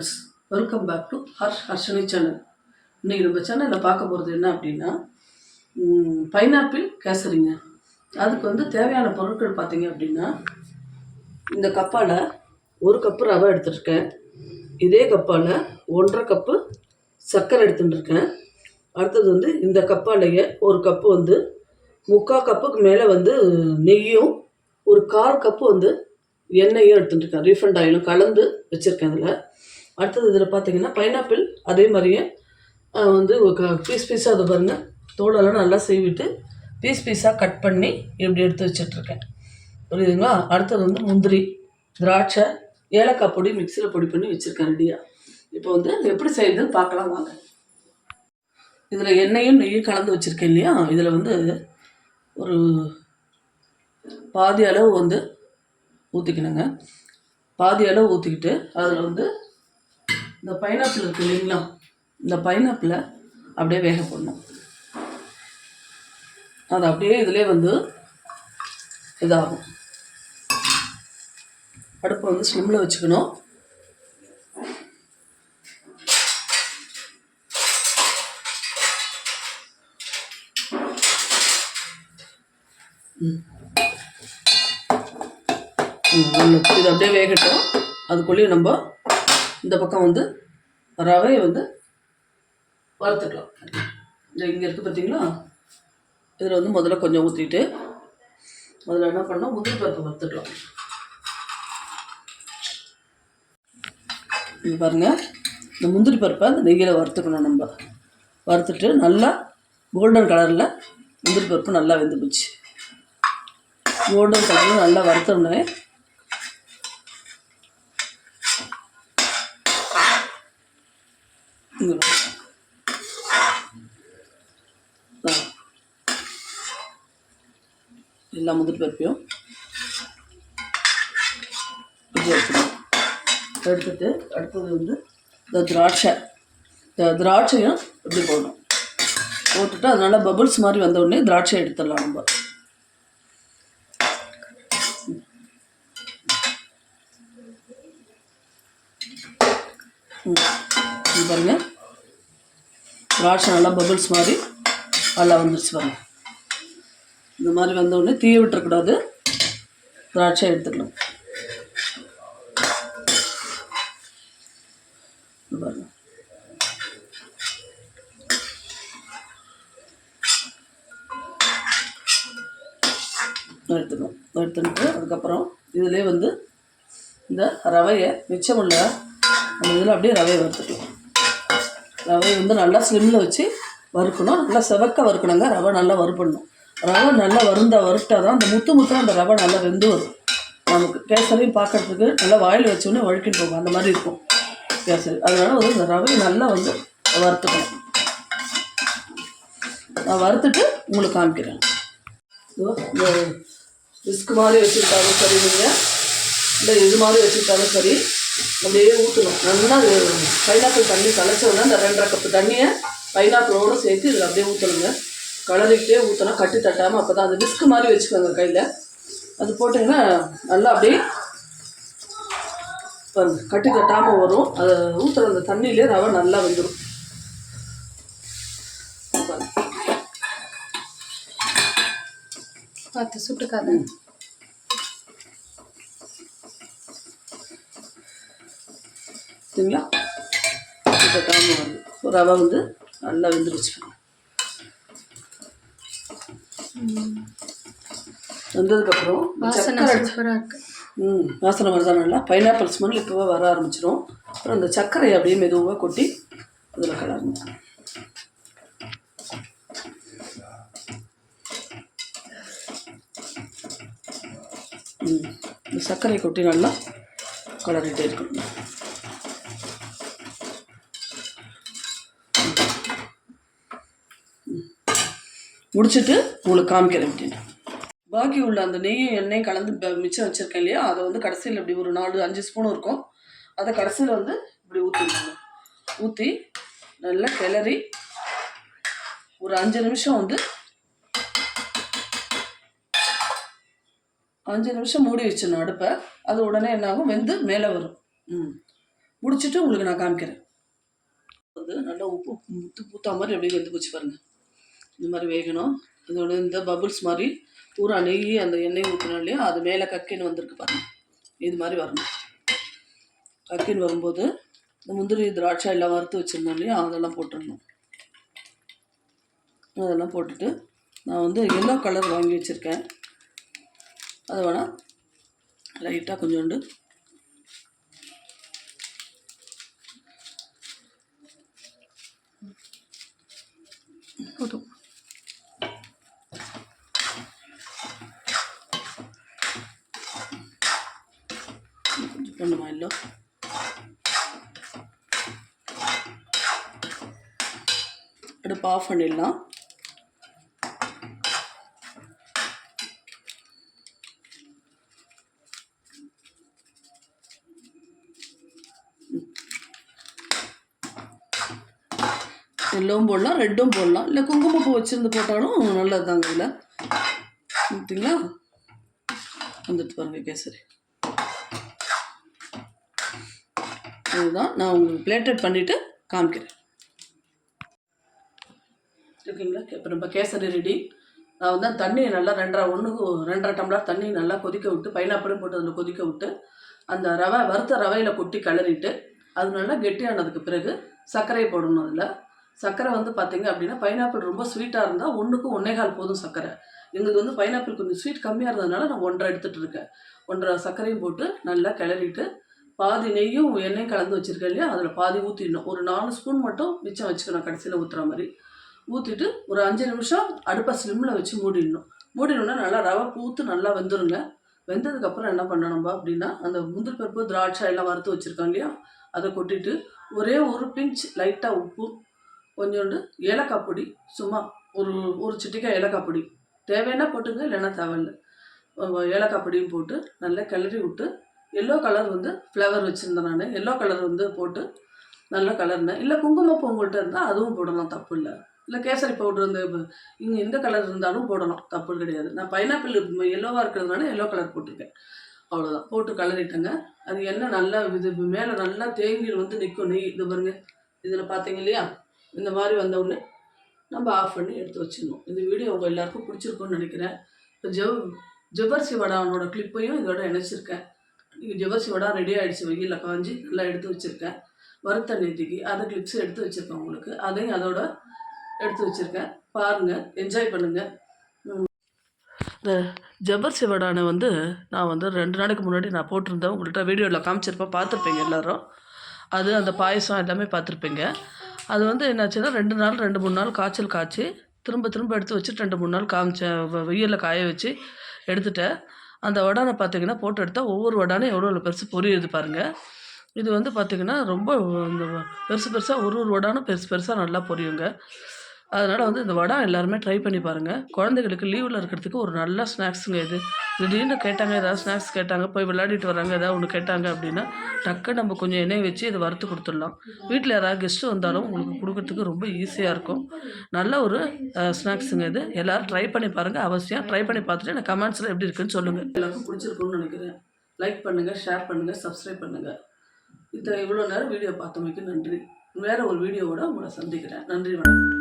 Friends welcome back to Harsh Harshani channel இன்றைக்கி நம்ம சேனலில் பார்க்க போகிறது என்ன அப்படின்னா பைனாப்பிள் கேசரிங்க. அதுக்கு வந்து தேவையான பொருட்கள் பார்த்தீங்க அப்படின்னா இந்த கப்பால் ஒரு கப்பு ரவை எடுத்துருக்கேன். இதே கப்பால் ஒன்றரை கப்பு சர்க்கரை எடுத்துட்டுருக்கேன் அடுத்தது வந்து இந்த கப்பாலேயே ஒரு கப்பு வந்து முக்கால் கப்புக்கு மேலே வந்து நெய்யும் ஒரு கால் கப்பு வந்து எண்ணெயும் எடுத்துட்டுருக்கேன் ரீஃபண்ட் ஆயிலும் கலந்து வச்சுருக்கேன் அதில். அடுத்தது இதில் பார்த்தீங்கன்னா பைனாப்பிள் அதே மாதிரியே வந்து பீஸ் பீஸாக அதை பாருங்கள் தோலெல்லாம் நல்லா சீவிட்டு பீஸ் பீஸாக கட் பண்ணி இப்படி எடுத்து வச்சிட்ருக்கேன் புரியுதுங்களா? அடுத்தது வந்து முந்திரி திராட்சை ஏலக்காய் பொடி மிக்சியில் பொடி பண்ணி வச்சுருக்கேன் ரெடியாக இப்போ வந்து அது எப்படி செய்யுதுன்னு பார்க்கலாம் வாங்க. இதில் எண்ணெயும் நெய்யும் கலந்து வச்சுருக்கேன் இல்லையா? இதில் வந்து ஒரு பாதி அளவு வந்து ஊற்றிக்கணுங்க பாதி அளவு ஊற்றிக்கிட்டு அதில் வந்து இந்த பைனாப்பிள் இருக்கு இல்லைங்களா? இந்த பைனாப்பிளை அப்படியே வேக போடணும். அது அப்படியே இதிலே வந்து இதாகும். அடுப்பை வந்து ஸ்லிம்மில் வச்சுக்கணும். ம், இது அப்படியே வேகட்டும். அதுக்குள்ளேயும் நம்ம இந்த பக்கம் வந்து ரவையை வந்து வறுத்துக்கலாம். இந்த இங்கே இருக்குது பார்த்தீங்களா இதில் வந்து முதல்ல கொஞ்சம் ஊற்றிட்டு முதல்ல என்ன பண்ணோம் முந்திரி பருப்பு வறுத்துக்கலாம். இங்க பாருங்கள் இந்த முந்திரி பருப்பை அந்த நெய்யில் வறுத்துக்கணும் நம்ம. வறுத்துட்டு நல்லா கோல்டன் கலரில் முந்திரி பருப்பு நல்லா வெந்து போச்சு கோல்டன் கலரில் நல்லா வறுத்தோடனே எல்லா முந்திரி பருப்பையும் இப்படி எடுத்துக்கணும். எடுத்துட்டு அடுத்தது வந்து இந்த திராட்சை. இந்த திராட்சையும் இப்படி போடணும். போட்டுட்டு அது நல்லா பபுள்ஸ் மாதிரி வந்த உடனே திராட்சை எடுத்துடலாம் நம்ம. ம். இது பாருங்கள் திராட்சை நல்லா பபுள்ஸ் மாதிரி நல்லா வந்துருச்சு பாருங்க. இந்த மாதிரி வந்த தீய விட்டுறக்கூடாது. திராட்சை எடுத்துக்கலாம் பாருங்க. எடுத்துக்கணும். எடுத்துட்டு அதுக்கப்புறம் இதிலே வந்து இந்த ரவையை மிச்சமுள்ள அந்த இதில் அப்படியே ரவையை வறுத்துக்கலாம். ரவையை வந்து நல்லா ஸ்லிம்மில் வச்சு வறுக்கணும். நல்லா செவக்க வறுக்கணுங்க. ரவை நல்லா வறுப்படணும் ரவை நல்லா வறுந்தா வறுத்தால் தான் அந்த முத்து முத்தாக அந்த ரவை நல்லா வெந்து வரும். நமக்கு கேசரியும் பார்க்கறதுக்கு நல்லா வாயில் வச்சோடனே வழுக்கிட்டு போகும். அந்த மாதிரி இருக்கும் கேசரி. அதனால் வந்து இந்த ரவையை நல்லா வந்து வறுத்துக்கணும். நான் வறுத்துட்டு உங்களுக்கு காமிக்கிறேன். இந்த ரிஸ்க் மாதிரி வச்சுருக்காலும் சரி நீங்கள் இல்லை இது மாதிரி வச்சுருக்காலும் சரி. அப்படியே ஊற்றணும் நல்லா அது பைனாப்பிள் தண்ணி கலைச்ச உடனே அந்த ரெண்டரை கப்பு தண்ணியை பைனாப்பிளோடு சேர்த்து இதில் அப்படியே ஊற்றணுங்க கலரிக்கிட்டே ஊற்றினா கட்டி தட்டாமல் அப்போ தான் அந்த விஸ்க் மாதிரி வச்சுக்கோங்க கையில். அது போட்டிங்கன்னா நல்லா அப்படியே கட்டி தட்டாமல் வரும். அதை ஊற்றுற அந்த தண்ணியிலே ரவை நல்லா வந்துடும் பார்த்து சுட்டுக்காத. சரிங்களா கட்டி தட்டாமல் வருது ஸோ ரவை வந்து நல்லா வெந்துருச்சு வெந்ததுக்கப்புறம் சக்கரை ம் வாசனை வருதான் நல்லா பைனாப்பிள் ஸ்மெல் இப்போவே வர ஆரம்பிச்சிடும் அப்புறம் அந்த சர்க்கரையை அப்படியே மெதுவாக கொட்டி அதில் கலரணும் ம் இந்த சர்க்கரை கொட்டி நல்லா கலரிட்டே இருக்கணும். முடிச்சுட்டு உங்களுக்கு காமிக்கிறேன் அப்படின்னு பாக்கி உள்ள அந்த நெய்யும் எண்ணெயும் கலந்து மிச்சம் வச்சுருக்கேன் இல்லையா? அதை வந்து கடைசியில் இப்படி ஒரு நாலு அஞ்சு ஸ்பூன் இருக்கும். அதை கடைசியில் வந்து இப்படி ஊற்றிடணும் ஊற்றி நல்லா கிளறி ஒரு அஞ்சு நிமிஷம் வந்து அஞ்சு நிமிஷம் மூடி வச்சிடணும் அடுப்பை. அது உடனே என்ன ஆகும்? வெந்து மேலே வரும். ம். முடிச்சுட்டு உங்களுக்கு நான் காமிக்கிறேன். வந்து நல்லா உப்பு முத்து பூத்தா மாதிரி அப்படியே வெந்து போச்சு பாருங்கள் இந்த மாதிரி வேகணும். இதோட இந்த பபுள்ஸ் மாதிரி பூரா நெய் அந்த எண்ணெய் ஊற்றினோம் இல்லையா அது மேலே கக்கின்னு வந்திருக்கு பாருங்க. இது மாதிரி வரணும். கக்கின்னு வரும்போது இந்த முந்திரி திராட்சை எல்லாம் வறுத்து வச்சுருந்தோம் இல்லையா அதெல்லாம் போட்டுடணும். அதெல்லாம் போட்டுட்டு நான் வந்து எல்லோ கலர் வாங்கி வச்சுருக்கேன். அதை வேணால் லைட்டாக கொஞ்சோண்டு. போதும். கொஞ்சம் இல்லை? அடுப்பு ஆஃப் பண்ணிடலாம். எல்லோவும் போடலாம் ரெட்டும் போடலாம். இல்லை குங்குமப்பூ வச்சுருந்து போட்டாலும் நல்லது தாங்க இதில். ஓகேங்களா வந்துட்டு பாருங்கள் கேசரி. இதுதான். நான் உங்களுக்கு பிளேட்டட் பண்ணிவிட்டு காமிக்கிறேன். ஓகேங்களா? இப்போ நம்ம கேசரி ரெடி நான் வந்து தண்ணியை நல்லா ரெண்டரை ஒன்றுக்கு ரெண்டரை டம்ளர் தண்ணி நல்லா கொதிக்க விட்டு பைனாப்பிளும் போட்டு அதில் கொதிக்க விட்டு அந்த ரவை வறுத்த ரவையில் கொட்டி கிளறிட்டு அது நல்லா கெட்டியானதுக்கு பிறகு சர்க்கரையை போடணும் அதில். சர்க்கரை வந்து பார்த்தீங்க அப்படின்னா பைனாப்பிள் ரொம்ப ஸ்வீட்டாக இருந்தால் ஒன்றுக்கு ஒன்னேகால் போதும் சர்க்கரை. எங்களுக்கு வந்து பைனாப்பிள் கொஞ்சம் ஸ்வீட் கம்மியாக இருந்ததுனால நான் ஒன்றரை எடுத்துகிட்டு இருக்கேன். ஒன்றரை சர்க்கரையும் போட்டு நல்லா கிளறிட்டு பாதி நெய்யும் எண்ணெயும் கலந்து வச்சுருக்கேன் இல்லையா? அதில் பாதி ஊற்றிடணும் ஒரு நாலு ஸ்பூன் மட்டும் மிச்சம் வச்சுக்கணும் கடைசியில் ஊற்றுற மாதிரி. ஊற்றிட்டு ஒரு அஞ்சு நிமிஷம் அடுப்பை ஸ்லிம்மில் வச்சு மூடிடணும். மூடினோன்னா நல்லா ரவை பூத்து நல்லா வெந்துருங்க. வெந்ததுக்கப்புறம் என்ன பண்ணணும் அப்படின்னா அந்த முந்திரி பருப்பு திராட்சை எல்லாம் வறுத்து வச்சுருக்கோம் இல்லையா? அதை கொட்டிட்டு ஒரே ஒரு பிஞ்ச் லைட்டாக உப்பு கொஞ்சோண்டு ஏலக்காய் பொடி சும்மா ஒரு ஒரு சிட்டிக்காய் ஏலக்காய் பொடி. தேவைன்னா போட்டுங்க இல்லைன்னா தேவையில்லை. ஏலக்காய் பொடியும் போட்டு நல்லா கிளறி விட்டு எல்லோ கலர் வந்து ஃப்ளவர் வச்சுருந்தேன் நான். எல்லோ கலர் வந்து போட்டு நல்லா கலர்னேன் இல்லை குங்குமப்பூ உங்கள்கிட்ட இருந்தால் அதுவும் போடலாம் தப்பு இல்லை. இல்லை கேசரி பவுட்ரு இந்த இங்கே எந்த கலர் இருந்தாலும் போடலாம் தப்பு கிடையாது. நான் பைனாப்பிள் எல்லோவாக இருக்கிறதுனால எல்லோ கலர் போட்டிருக்கேன். அவ்வளோதான் போட்டு கலரிட்டேங்க. அது என்ன நல்லா இது மேலே நல்லா தேங்கி வந்து நிற்கும் நெய். இது பாருங்க. இதில் பார்த்தீங்க இல்லையா? இந்த மாதிரி வந்தவுடனே நம்ம ஆஃப் பண்ணி எடுத்து வச்சிடணும். இந்த வீடியோ உங்கள் எல்லாருக்கும் பிடிச்சிருக்கும்னு நினைக்கிறேன். இப்போ ஜவ் ஜவ்வரிசி வடானோட கிளிப்பையும் இதோட இணைச்சிருக்கேன். இங்கே ஜவ்வரிசி வடா ரெடி ஆகிடுச்சு வெயிலில் காஞ்சி நல்லா எடுத்து வச்சுருக்கேன். வறுத்த நெத்திக்கு அதை கிளிப்ஸ் எடுத்து வச்சுருக்கேன் உங்களுக்கு. அதையும் அதோட எடுத்து வச்சுருக்கேன். பாருங்கள் என்ஜாய் பண்ணுங்கள் இந்த ஜவ்வரிசி வடானை வந்து நான் வந்து ரெண்டு நாளைக்கு முன்னாடி நான் போட்டிருந்தேன். உங்கள்கிட்ட வீடியோவில் காமிச்சிருப்பேன். பார்த்துருப்பீங்க எல்லாரும். அது அந்த பாயசம் எல்லாமே பார்த்துருப்பீங்க. அது வந்து என்னாச்சுன்னா ரெண்டு நாள் ரெண்டு மூணு நாள் காய்ச்சல் காய்ச்சி திரும்ப திரும்ப எடுத்து வச்சுட்டு ரெண்டு மூணு நாள் காமிச்சேன். வெயிலில் காய வச்சு எடுத்துட்டேன். அந்த வடானை பார்த்தீங்கன்னா போட்டு எடுத்தால் ஒவ்வொரு வடானும் எவ்வளோ பெருசு பொரியுது பாருங்கள் இது வந்து பார்த்திங்கன்னா ரொம்ப இந்த பெருசு பெருசாக ஒரு ஒரு வடானும் பெருசு பெருசாக நல்லா பொரியுங்க. அதனால் வந்து இந்த வடை எல்லாருமே ட்ரை பண்ணி பாருங்கள் குழந்தைகளுக்கு லீவில் இருக்கிறதுக்கு ஒரு நல்ல ஸ்நாக்ஸுங்க இது. திடீர்னு கேட்டாங்க ஏதாவது ஸ்நாக்ஸ் கேட்டாங்க போய் விளையாடிட்டு வராங்க ஏதாவது ஒன்று கேட்டாங்க அப்படின்னா டக்கு நம்ம கொஞ்சம் எண்ணெய் வச்சு இதை வறுத்து கொடுத்துடலாம். வீட்டில் யாராவது கெஸ்ட்டு வந்தாலும் உங்களுக்கு கொடுக்கறதுக்கு ரொம்ப ஈஸியாக இருக்கும். நல்ல ஒரு ஸ்நாக்ஸுங்க இது. எல்லோரும் ட்ரை பண்ணி பாருங்கள் அவசியம். ட்ரை பண்ணி பார்த்துட்டு எனக்கு கமெண்ட்ஸில் எப்படி இருக்குன்னு சொல்லுங்கள் எல்லாருக்கும் பிடிச்சிருக்கும்னு நினைக்கிறேன். லைக் பண்ணுங்கள் ஷேர் பண்ணுங்கள் சப்ஸ்கிரைப் பண்ணுங்கள் இத்தனை இவ்வளோ நேரம் வீடியோ பார்த்தமைக்கு நன்றி. வேறு ஒரு வீடியோவோட உங்களை சந்திக்கிறேன். நன்றி வணக்கம்.